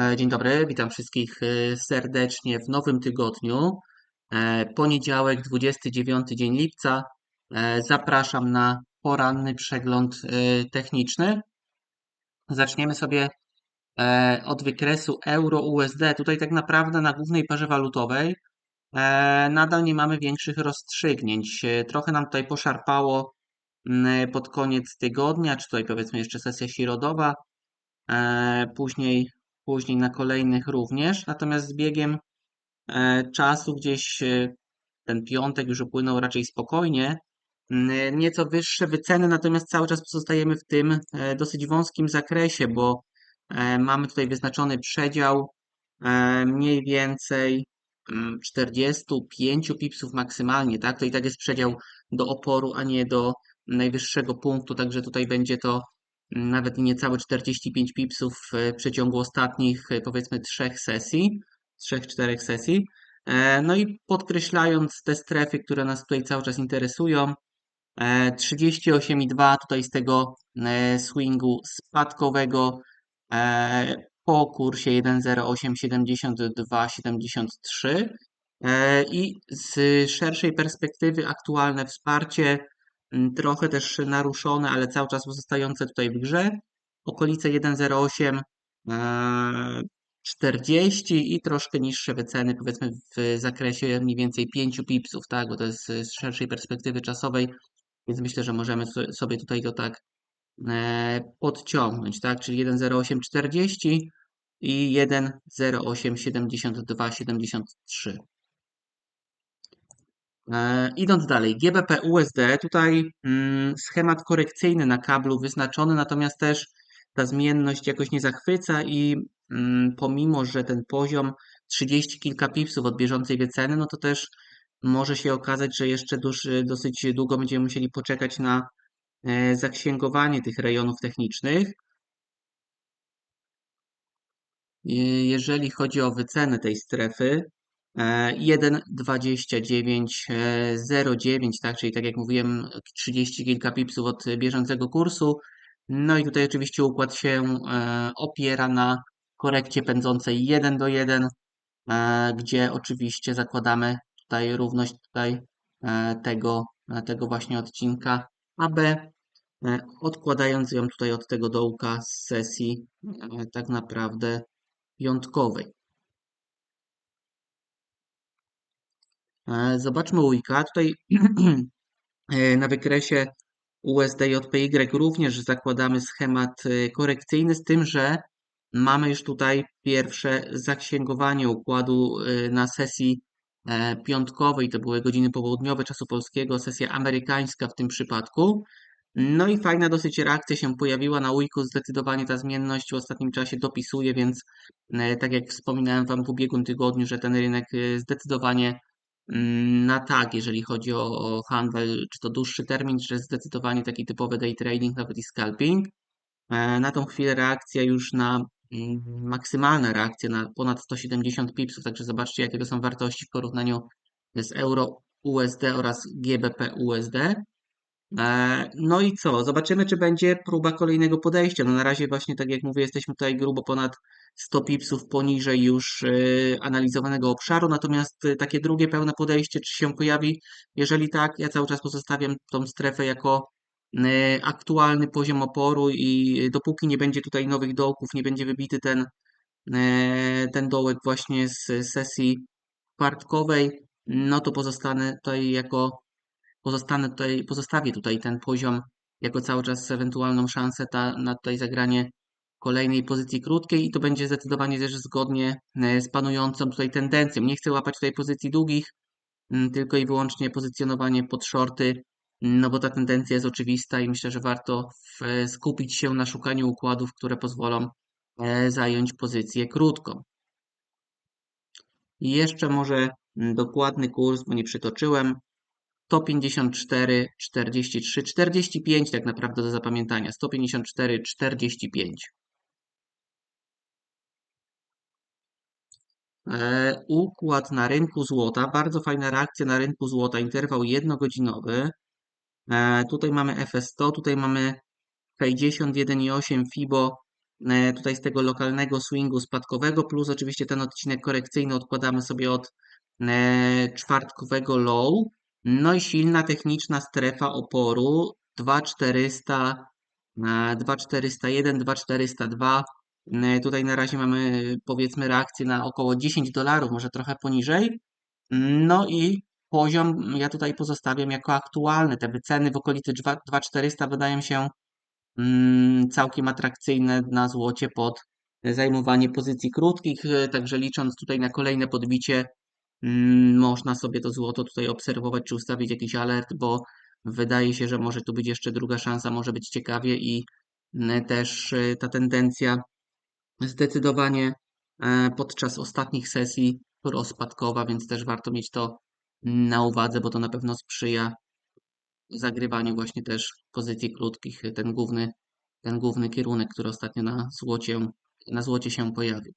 E, Dzień dobry, witam wszystkich e, serdecznie w nowym tygodniu. E, Poniedziałek, 29 dzień lipca. Zapraszam na poranny przegląd techniczny. Zaczniemy sobie od wykresu euro-USD. Tutaj tak naprawdę na głównej parze walutowej nadal nie mamy większych rozstrzygnięć. Trochę nam tutaj poszarpało pod koniec tygodnia, czy tutaj powiedzmy jeszcze sesja środowa. Później później na kolejnych również. Natomiast z biegiem e, czasu gdzieś e, ten piątek już upłynął raczej spokojnie. Mm, Nieco wyższe wyceny, natomiast cały czas pozostajemy w tym e, dosyć wąskim zakresie, bo e, mamy tutaj wyznaczony przedział e, mniej więcej mm, 45 pipsów maksymalnie, tak? To i tak jest przedział do oporu, a nie do najwyższego punktu, także tutaj będzie to nawet niecałe 45 pipsów w przeciągu ostatnich e, powiedzmy trzech sesji, trzech, czterech sesji. E, No i podkreślając te strefy, które nas tutaj cały czas interesują, e, 38,2 tutaj z tego e, swingu spadkowego e, po kursie 1,0872,73 e, i z szerszej perspektywy aktualne wsparcie trochę też naruszone, ale cały czas pozostające tutaj w grze. Okolice 1,08 e, 40 i troszkę niższe wyceny, powiedzmy w zakresie mniej więcej 5 pipsów, tak, bo to jest z szerszej perspektywy czasowej, więc myślę, że możemy so- sobie tutaj to tak e, podciągnąć, tak, czyli 1,0840 i 1,087273. E, Idąc dalej, GBP USD, tutaj mm, schemat korekcyjny na kablu wyznaczony, natomiast też ta zmienność jakoś nie zachwyca i mm, pomimo, że ten poziom 30 kilka pipsów od bieżącej wyceny, no to też może się okazać, że jeszcze dosyć długo będziemy musieli poczekać na e, zaksięgowanie tych rejonów technicznych. Je- Jeżeli chodzi o wycenę tej strefy, e, 1,2909, tak, czyli tak jak mówiłem, 30 kilka pipsów od bieżącego kursu. No i tutaj oczywiście układ się e, opiera na korekcie pędzącej 1 do 1, e, gdzie oczywiście zakładamy tutaj równość tutaj e, tego, e, tego właśnie odcinka AB, e, odkładając ją tutaj od tego dołka z sesji e, tak naprawdę piątkowej. Zobaczmy Wika. Tutaj e, na wykresie USD-JPY również zakładamy schemat e, korekcyjny, z tym, że mamy już tutaj pierwsze zaksięgowanie układu e, na sesji e, piątkowej. To były godziny popołudniowe czasu polskiego, sesja amerykańska w tym przypadku. No i fajna dosyć reakcja się pojawiła na Wiku. Zdecydowanie ta zmienność w ostatnim czasie dopisuje, więc e, tak jak wspominałem Wam w ubiegłym tygodniu, że ten rynek e, zdecydowanie na tak, jeżeli chodzi o, o handel, czy to dłuższy termin, czy zdecydowanie taki typowy day trading, nawet i scalping. E, Na tą chwilę reakcja już na mm, maksymalna reakcja na ponad 170 pipsów, także zobaczcie jakie to są wartości w porównaniu z euro USD oraz GBP USD. E, No i co? Zobaczymy, czy będzie próba kolejnego podejścia. No na razie właśnie, tak jak mówię, jesteśmy tutaj grubo ponad 100 pipsów poniżej już e, analizowanego obszaru, natomiast e, takie drugie pełne podejście, czy się pojawi? Jeżeli tak, ja cały czas pozostawiam tą strefę jako aktualny poziom oporu i dopóki nie będzie tutaj nowych dołków, nie będzie wybity ten, ten dołek właśnie z sesji czwartkowej, no to pozostanę tutaj jako pozostanę tutaj, pozostawię tutaj ten poziom jako cały czas ewentualną szansę ta, na tutaj zagranie kolejnej pozycji krótkiej i to będzie zdecydowanie też zgodnie e, z panującą tutaj tendencją. Nie chcę łapać tutaj pozycji długich, tylko i wyłącznie pozycjonowanie pod shorty, no bo ta tendencja jest oczywista i myślę, że warto e, skupić się na szukaniu układów, które pozwolą e, zająć pozycję krótką. I jeszcze może dokładny kurs, bo nie przytoczyłem. 154, 43, 45 tak naprawdę do zapamiętania. 154, 45. E, układ na rynku złota. Bardzo fajna reakcja na rynku złota. Interwał jednogodzinowy. E, tutaj mamy FS100, tutaj mamy 61,8 FIBO e, tutaj z tego lokalnego swingu spadkowego, plus oczywiście ten odcinek korekcyjny odkładamy sobie od czwartkowego low. No i silna techniczna strefa oporu 2400, e, 2401, 2402. E, Tutaj na razie mamy powiedzmy reakcję na około 10 dolarów, może trochę poniżej. No i poziom ja tutaj pozostawiam jako aktualny. Te wyceny w okolicy 2 2400 wydają się mm, całkiem atrakcyjne na złocie pod zajmowanie pozycji krótkich. e, Także licząc tutaj na kolejne podbicie, można sobie to złoto tutaj obserwować, czy ustawić jakiś alert, bo wydaje się, że może tu być jeszcze druga szansa, może być ciekawie i mm, też e, ta tendencja zdecydowanie e, podczas ostatnich sesji rozpadkowa, więc też warto mieć to na uwadze, bo to na pewno sprzyja zagrywaniu właśnie też pozycji krótkich, ten główny, ten główny kierunek, który ostatnio na złocie, na złocie się pojawił.